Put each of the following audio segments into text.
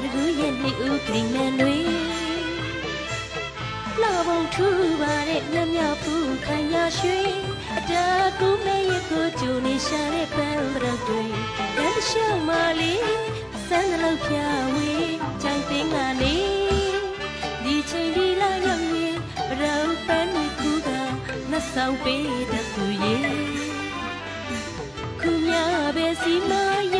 လာတကူရဲ့နေဦးခိန်လန်တွေလာဘုံထူပါတဲ့ညညဖူးခိုင်ရရွှေအတားကူမဲရကိုကြုံနေရှာတဲ့ပန်းပရောက်တွေရန်ရှောင်းမလေးစမ်းလောက်ပြဝေးကြိုင်သိန်းကနေဒီချိန်ဒီလာရောက်ရင်ပရောက်ပန်းတွေကူကနှဆောင်ပေးတဲ့သူရဲ့ခုမြပဲစီမရော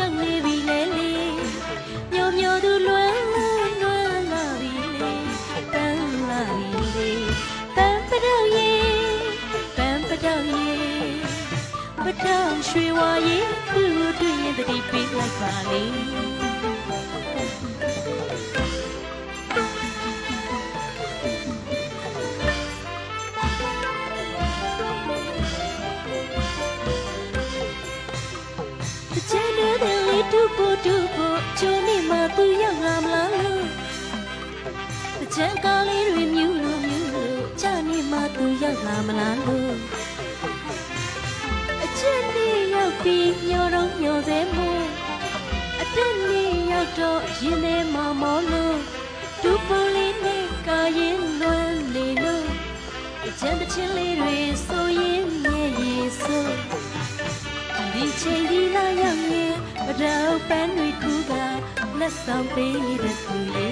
သူ့ကိုတွေ့ရင်တတိပေးလိုက်ပါလေတချင်တဲ့လေးတူပိုတူပိုချိုးနေမှသူရောက်လာမလားလို့တချင်ကားလေးတွေမြူးလို့မြူးလို့ချနေမှသူရောက်လာမလားလို့ ပြီးညောတော့ညောစေမို့အတက်လေးရောက်တော့ရင်ထဲမှာမောလို့တူပိုလေးနဲ့ကာရင်လွမ်းနေလို့တချင်တချင်လေးတွေဆိုရင်မြဲရည်ဆိုဒီချိန်ဒီလာရောက်ရင်မတော့ပန်းတွေခုကလက်ဆောင်ပေးတဲ့သူလေ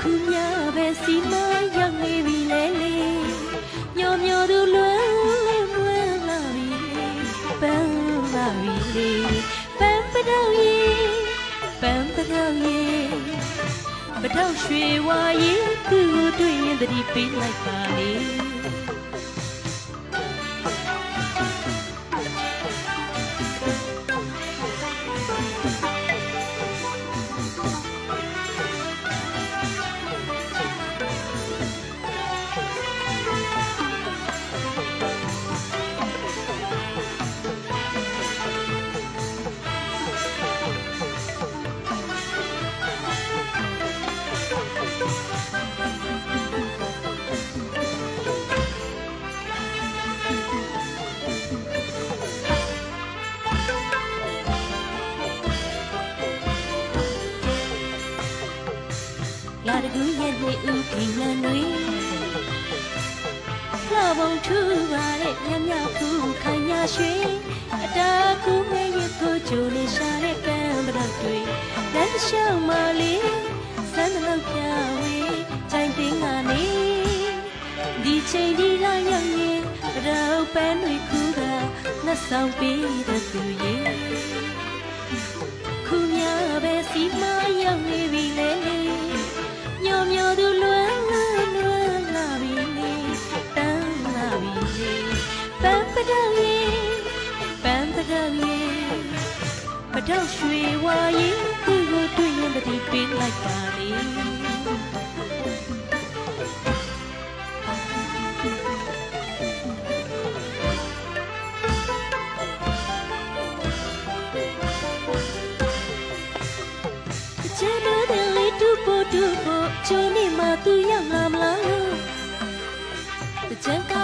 ခုမြပဲစီမရောက်နေပြီလေလေ ပတော့ရွှေဝါရေသူ့ကိုတွေ့ရင်တတိပေးလိုက်ပါလေ လာတကူရဲ့နေဦးခိန်လန်တွေလာဘုံထူပါတဲ့ညညဖူးခိုင်ရရွှေအတားကူမဲရကိုကြိုနေရှာတဲ့ကံပဒတ်တွေလမ်းရှောင်းမလေးစမ်းလောက်ပြဝေးကြိုင်သိန်းကနေဒီချိန်ဒီလာရောက်ရင်တော့ပန်းတွေခုကနှဆောင်ပေးတဲ့သူရဲ့ခုမြပဲစီ ပတော့ရွှေဝါရေသူ့ကိုတွေ့ရင်တတိပေးလိုက်ပါလေချင်တဲ့လေးတူပိုတူပိုချိုးနေမှသူရောက်လာမလားလို့တချင်ကား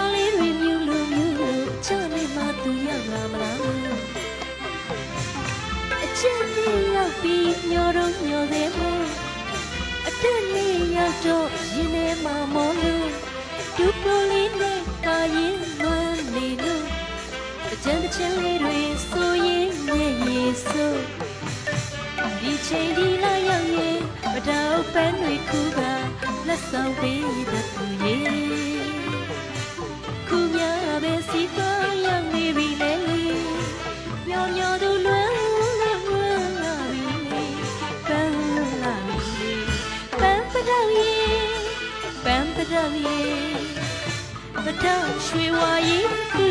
အချစ်လေးရောက်ပြီးညောတော့ညောသေးမို့အတက်လေးရောက်တော့ရင်ထဲမှာမောလို့တူပိုလေးနဲ့ကာရင်လွမ်းနေလို့တချင်တချင်လေးတွေဆိုရင်မြဲရည်ဆိုဒီချိန်ဒီလာရောက်ရင်မတော့ပန်းတွေခုကလက်ဆောင်ပေးတဲ့သူ 的水我一个